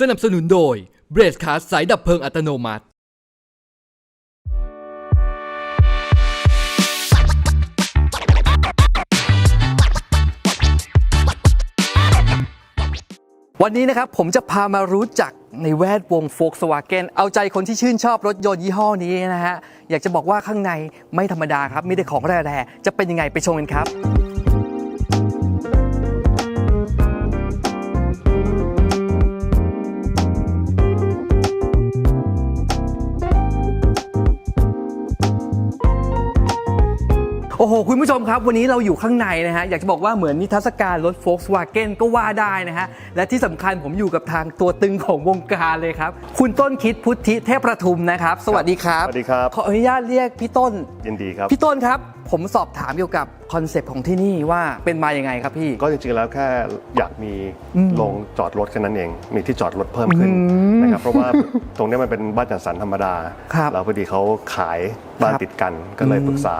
สนับสนุนโดย b r a c e c a r สายดับเพลิงอัตโนมัติ วันนี้นะครับผมจะพามารู้จักในแวดวง Volkswagen เอาใจคนที่ชื่นชอบรถยนต์ยี่ห้อนี้นะฮะ อยากจะบอกว่าข้างในไม่ธรรมดาครับ มีแต่ของแร่ๆจะเป็นยังไงไปชมกันครับ หคุณผู้ชมครับ วันนี้เราอยู่ข้างในนะฮะ อยากจะบอกว่าเหมือนนิทรรศการรถ Volkswagen ก็ว่าได้นะฮะ และที่สำคัญผมอยู่กับทางตัวตึงของวงการเลยครับ คุณต้นคิดพุทธิเทพประทุมนะครับ สวัสดีครับ สวัสดีครับ ขออนุญาตเรียกพี่ต้นยินดีครับ พี่ต้นครับ ผมสอบถามเกี่ยวกับคอนเซปต์ของที่นี่ว่าเป็นมาอย่างไงครับพี่ ก็จริงๆแล้วแค่อยากมีอืมโรงจอดรถแค่นั้นเอง มีที่จอดรถเพิ่มขึ้นนะครับเพราะว่าตรงเนี้ยมันเป็นบ้านจัดสรรธรรมดาครับแล้วพอดีเขาขายบ้านครับติดกันก็เลยอืมปรึกษา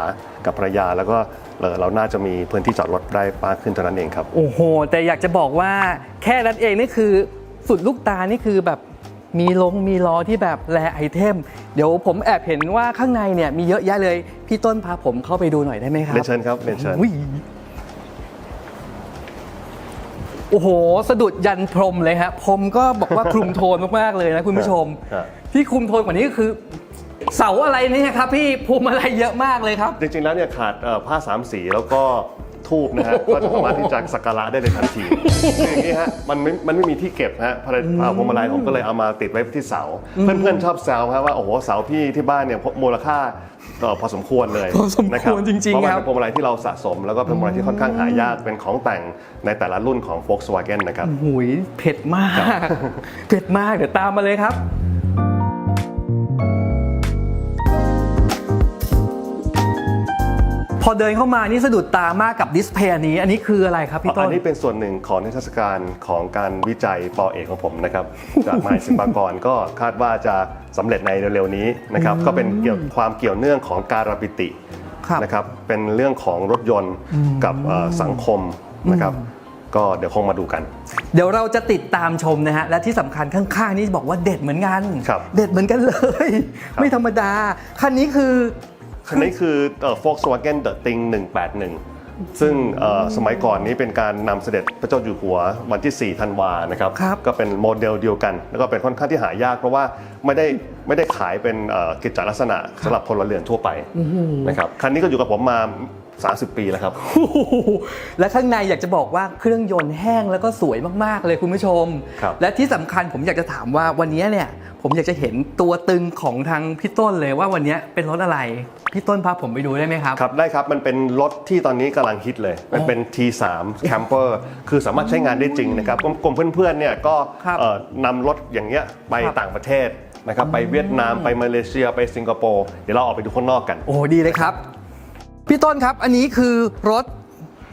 กับภรรยาแล้วก็เออเราน่าจะมีพื้นที่จอดรถได้มากขึ้นเท่านั้นเองครับ โอ้โห แต่อยากจะบอกว่าแค่นั้นเองนี่คือสุดลูกตานี่คือแบบ มีลงมีล้อที่แบบแรไอเทม เดี๋ยวผมแอบเห็นว่าข้างในเนี่ยมีเยอะแยะเลย พี่ต้นพาผมเข้าไปดูหน่อยได้ไหมครับเรียนเชิญครับเรียนเชิญอุ้ยโอ้โห สะดุดยันพรมเลยฮะพรมก็บอกว่าคลุมโทนมากๆเลยนะคุณผู้ชมครับที่คลุมโทนกว่านี้ก็คือ เสาอะไรเนี่ยครับพี่พวงมาลัยเยอะมากเลยครับ จริงๆแล้วเนี่ยขาดเอ่อผ้าสามสีแล้วก็ ทูบนะฮะก็จะสามารถที่จะสักการะได้เลยทันทีคืออย่างนี้ฮะมันไม่มันไม่มีที่เก็บฮะภรรยาพวงมาลัยผมก็เลยเอามาติดไว้ที่เสา เพื่อนๆชอบแซวฮะว่าโอ้โหเสาพี่ที่บ้านเนี่ยมูลค่าเอ่อพอสมควรเลยพอสมควรนะคบจริงๆเพราะมันครับเป็นพวงมาลัยที่เราสะสม แล้วก็เป็นพวงมาลัยที่ค่อนข้างหายากเป็นของแต่งในแต่ละรุ่นของ Volkswagen นะครับหุยเผ็ดมาก เผ็ดมากเดี๋ยวตามมาเลยครับ พอเดินเข้ามานี่สะดุดตามากกับดิสเพย์อันนี้ อันนี้คืออะไรครับพี่ต้อันนนี้เป็นส่วนหนึ่งของนิทรรศการของการวิจัยปอเอกของผมนะครับจากมหาศิลปากรก็คาดว่าจะสำเร็จในเร็วๆนี้นะครับก็เป็นเกี่ยวความเกี่ยวเนื่องของการปิติครับนะครับเป็นเรื่องของรถยนต์กับเอ่อสังคมนะครับก็เดี๋ยวคงมาดูกัน เดี๋ยวเราจะติดตามชมนะฮะ และที่สำคัญข้างๆนี่บอกว่าเด็ดเหมือนกันครับเด็ดเหมือนกันเลย ไม่ธรรมดา คันนี้คือ คันนี้คือเอ่อ Volkswagen The Thing 181 ซึ่งเอ่อสมัยก่อนนี้เป็นการนำเสด็จพระเจ้าอยู่หัววันที่ 4 ธันวานะครับ ครับก็เป็นโมเดลเดียวกัน แล้วก็เป็นค่อนข้างที่หายาก เพราะว่าไม่ได้ไม่ได้ขายเป็นเอ่อกิจลักษณะสำหรับพลเรือนทั่วไปนะครับคันนี้ก็อยู่กับผมมา 30 ปีแล้วครับโอ้โหและข้างในอยากจะบอกว่าเครื่องยนต์แห้งแล้วก็สวยมากๆเลยคุณผู้ชม ครับและที่สำคัญผมอยากจะถามว่าวันนี้เนี่ยผมอยากจะเห็นตัวตึงของทางพี่ต้นเลยว่าวันนี้เป็นรถอะไร พี่ต้นพาผมไปดูได้ไหมครับ ครับได้ครับมันเป็นรถที่ตอนนี้กำลังฮิตเลย มันเป็น T3 Camper คือสามารถใช้งานได้จริงนะครับกลุ่มเพื่อนๆเนี่ยก็ครับเอ่อนำรถอย่างเงี้ยไปครับ ต่างประเทศนะครับไปเวียดนามไปมาเลเซียไปสิงคโปร์เดี๋ยวเราออกไปดูข้างนอกกัน โอ้ดีเลยครับ พี่ต้นครับ อันนี้คือรถ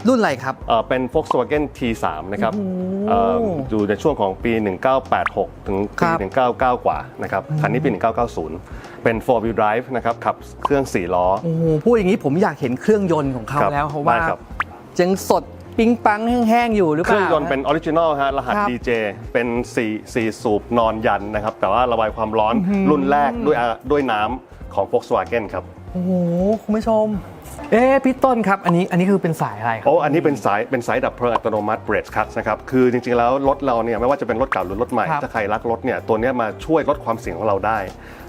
รุ่นอะไรครับ เอ่อเป็น Volkswagen T3 นะครับเอ่ออยู่ในช่วงของปี 1986 ถึงครัปีบ1999 กว่านะครับคันนี้ปี 1990 เป็น4 wheel drive นะครับขับเครื่อง 4 ล้อ โอ้โหพูดอย่างนี้ผมอยากเห็นเครื่องยนต์ของเขาครับแล้วเพราะว่าได้ครับ ยังสดปิ๊งปังแห้งๆอยู่หรือเปเคล่า รื่องยนต์เป็นออริจินอลฮะรหัส ครับ DJ เป็น4 4สูบนอนยันนะครับ แต่ว่าระบายความร้อนรุ่นแรกด้วยอะด้วยน้ำของ Volkswagen ครับ โอ้โหคุณผู้ชม เอ๊ะพี่ต้นครับ อันนี้อันนี้คือเป็นสายอะไรครับ โอ้ อันนี้เป็นสายเป็นสายดับเพลิงอัตโนมัติเบรดคัตนะครับ คือจริงๆแล้วรถเราเนี่ยไม่ว่าจะเป็นรถเก่าหรือรถใหม่ ครับ ถ้าใครรักรถเนี่ยตัวเนี้ยมาช่วยลดความเสี่ยงของเราได้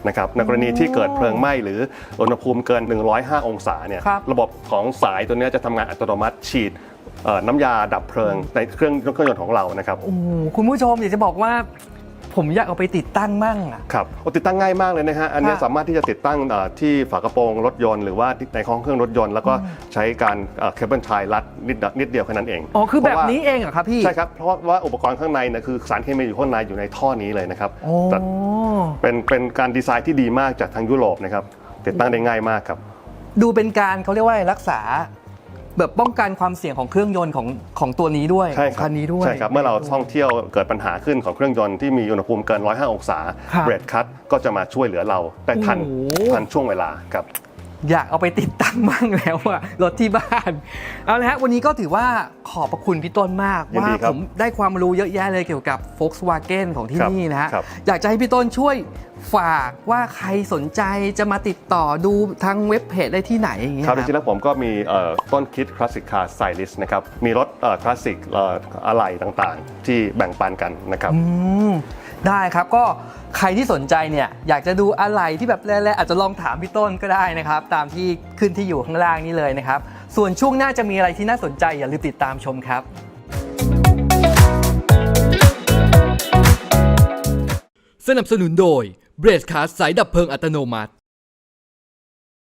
นะครับ ในกรณีที่เกิดเพลิงไหม้หรืออุณหภูมิเกิน 105 องศาเนี่ยครับระบบของสายตัวเนี้ยจะทำงานอัตโนมัติฉีดเอ่อน้ำยาดับเพลิงในเครื่องเครื่องยนต์ของเรานะครับ โอ้โหคุณผู้ชมอยากจะบอกว่า ผมอยากเอาไปติดตั้งมั่งอะครับโอ้ติดตั้งง่ายมากเลยนะฮะ อันเนี้ยค่ะสามารถที่จะติดตั้งเอ่อที่ฝากระโปรงรถยนต์หรือว่าในห้องเครื่องรถยนต์ แล้วก็ใช้การเคเบิลไทรัดนิดเดียวนิดเดียวแค่นั้นเองอ๋อคือแบบเพราะว่านี้เองเหรอครับพี่ ใช่ครับ เพราะว่าอุปกรณ์ข้างในเนะคือสารเคมีอยู่ข้างในอยู่ในท่อนี้เลยนะครับโอ้แต่เป็นเป็นการดีไซน์ที่ดีมากจากทางยุโรปนะครับติดตั้งได้ง่ายมากครับ ดูเป็นการเขาเรียกว่ารักษา แบบป้องกันความเสี่ยงของเครื่องยนต์ของของตัวนี้ด้วยใช่ของครับคันนี้ด้วย ใช่ครับ เมื่อเราท่องเที่ยวเกิดปัญหาขึ้นของเครื่องยนต์ที่มีอุณหภูมิเกิน 105 องศา ครับเบรดคัตก็จะมาช่วยเหลือเราได้ทันโอ้โห ทันช่วงเวลาครับ อยากเอาไปติดตั้งบ้างแล้วอะรถที่บ้าน เอาละฮะวันนี้ก็ถือว่าขอบพระคุณพี่ต้นมากยินว่าดีครัผบมได้ความรู้เยอะแยะเลยเกี่ยวกับ Volkswagen ของที่ครับนี่นะฮะครับ อยากจะให้พี่ต้นช่วยฝากว่าใครสนใจจะมาติดต่อดูทางเว็บเพจได้ที่ไหนอย่างเงี้ยครับคจรับริงๆแล้วผมก็มีเอ่อต้นคิดคลาสสิกคาร์ไซลิสนะครับมีรถคลาสสิกอะไหล่ต่างๆ ที่แบ่งปันกันนะครับ อืม ได้ครับก็ใครที่สนใจเนี่ยอยากจะดูอะไรที่แบบแรกๆอาจจะลองถามพี่ต้นก็ได้นะครับ ตามที่ขึ้นที่อยู่ข้างล่างนี้เลยนะครับ ส่วนช่วงหน้าจะมีอะไรที่น่าสนใจอย่าลืมติดตามชมครับ สนับสนุนโดยเบรสคาร์สายดับเพลิงอัตโนมัติ